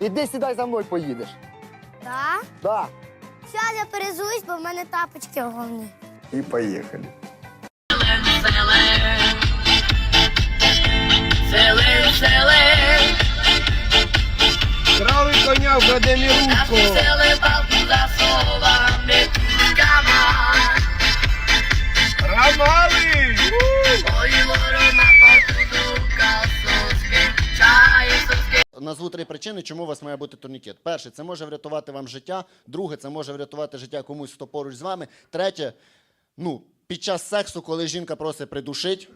Іди сідай за мною поїдеш. Так? Да. Зараз я перезуюсь, бо в мене тапочки головні. І поїхали. Селим, селим, Крали Назву три причини, чому у вас має бути турнікет. Перше, це може врятувати вам життя. Друге, це може врятувати життя комусь, хто поруч з вами. Третє, ну, під час сексу, коли жінка просить придушить,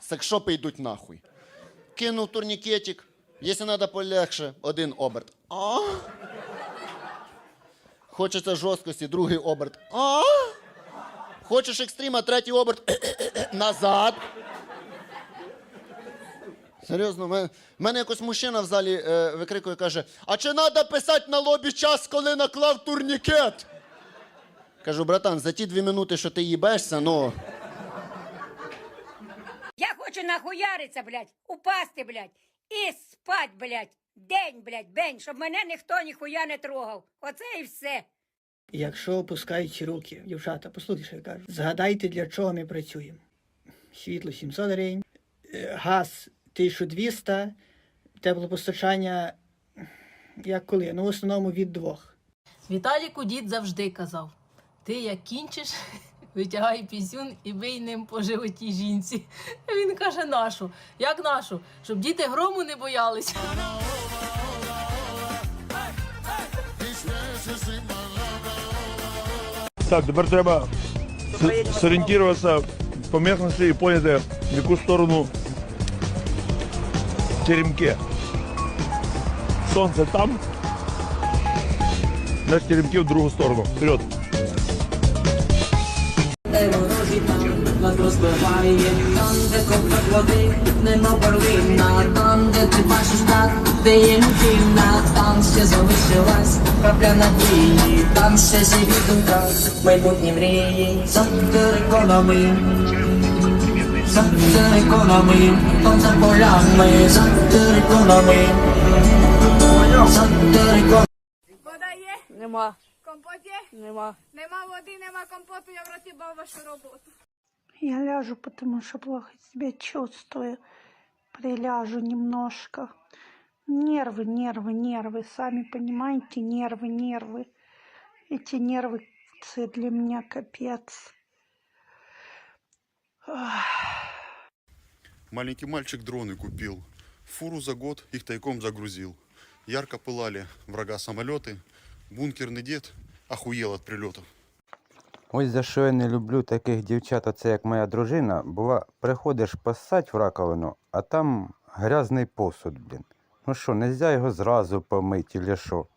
секшопи йдуть нахуй. Кинув турнікетик, якщо треба полегше, один оберт. А? Хочеться жорсткості, другий оберт. А? Хочеш екстріма, третій оберт. Назад. Серйозно, в мене, якось мужчина в залі е, викрикує, каже: А чи треба писати на лобі час, коли наклав турнікет? Кажу, братан, за ті дві минути, що ти їбешся, ну. Я хочу нахуяриться, блядь, упасти, блядь, і спать, блядь, день, блядь, день, щоб мене ніхто ніхуя не трогав. Оце і все. Якщо опускають руки, дівчата, послухайте, що я кажу. Згадайте, для чого ми працюємо. Світло 700 гривень, е, газ 1200, теплопостачання, як коли? Ну, в основному від двох. Віталіку дід завжди казав: ти як кінчиш, витягай пісюн і бий ним по животі жінці. Він каже: нашу. Як нашу? Щоб діти грому не боялися. Так, тепер треба с- зорієнтуватися по місцевості і поняти, в яку сторону теремки. Сонце там, значить теремки в другу сторону. Вперед. Там, де ковток води, нема перлина, там, де ти бачиш так, де є людина, там ще залишилась крапля надії, там ще живі думка, майбутні мрії, за териконами, за териконами, там за полями, за териконами, за териконами. Вода є? Нема, Компот є? нема. Нема води, нема компоту, я розібав вашу роботу. Я ляжу, потому что плохо себя чувствую. Приляжу немножко. Нервы, нервы, нервы. Сами понимаете, нервы, нервы. Эти нервы це для меня капец. Ах. Маленький мальчик дроны купил. Фуру за год их тайком загрузил. Ярко пылали врага самолеты. Бункерный дед охуел от прилетов. Ось за що я не люблю таких дівчат, оце як моя дружина, бува, приходиш поссать в раковину, а там грязний посуд, блін. Ну що, нельзя його зразу помити, или що?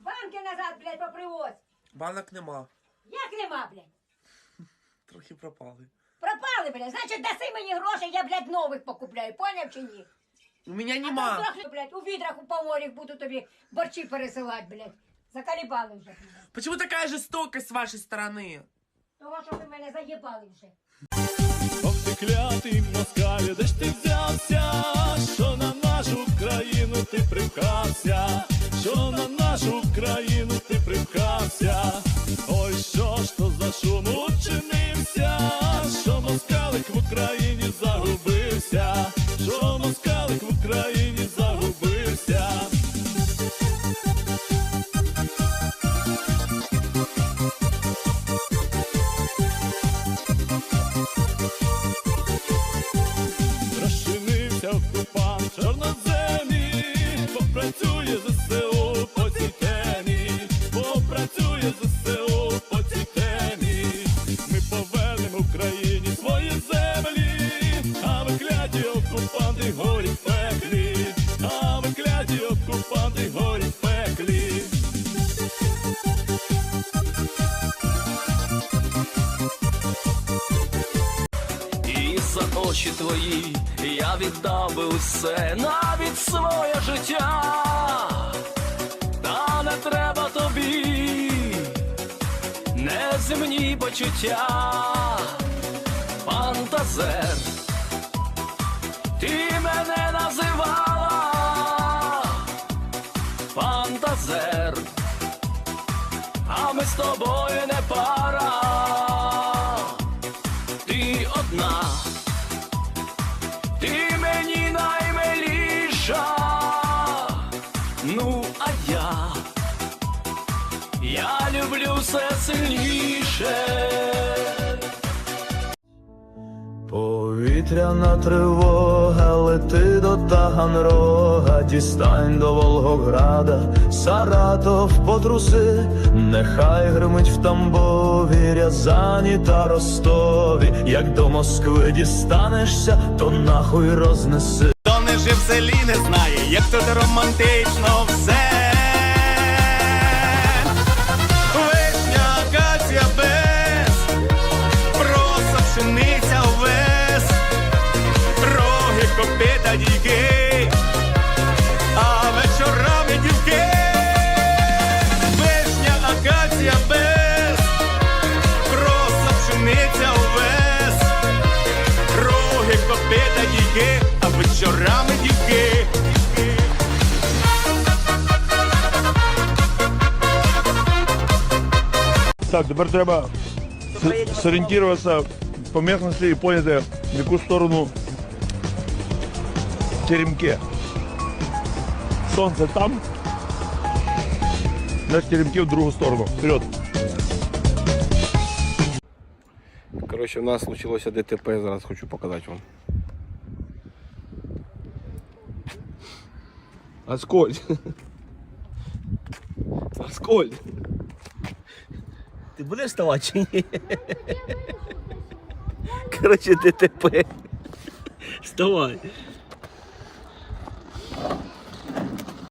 Банки назад, блядь, попривозь. Банок нема. Як нема, блядь? Трохи пропали. Пропали, блядь. Значить, даси мені гроші, я, блядь, нових покупляю. Поняв чи ні? У мене А там трохи, блядь, у відрах у поморях буду тобі борчі пересилати, блядь. Закалібали вже. блядь. Почему такая жестокость с вашей стороны? Того, що ви мене заїбали вже. Ох ти клятий москаль, де ж ти взявся, в Україні очі твої, я віддав би усе навіть своє життя, та не треба тобі, неземні почуття, фантазер, ти мене називала, фантазер, а ми з тобою не пара. Ти одна. Ну а я, я люблю все сильніше. Повітряна тривога, лети до Таганрога, дістань до Волгограда, Саратов потруси, нехай гримить в Тамбові, Рязані та Ростові, як до Москви дістанешся, то нахуй рознеси. Селі, не знає, як тут романтично все. Акація без, просто пшениця увес, роги, копита, дійки, а вечорами дівки. Вишня, акація без, просто пшениця увес, роги, копита, дійки, а вечорами Так, тепер треба сорієнтуватися по місцевості і поняти, в яку сторону теремки. Сонце там, наш теремки в другу сторону. Вперед. Коротше, у нас случилося ДТП, зараз хочу показати вам. Аскольд. Аскольд. Ти будеш вставати чи ні? Коротше, ДТП. Вставай.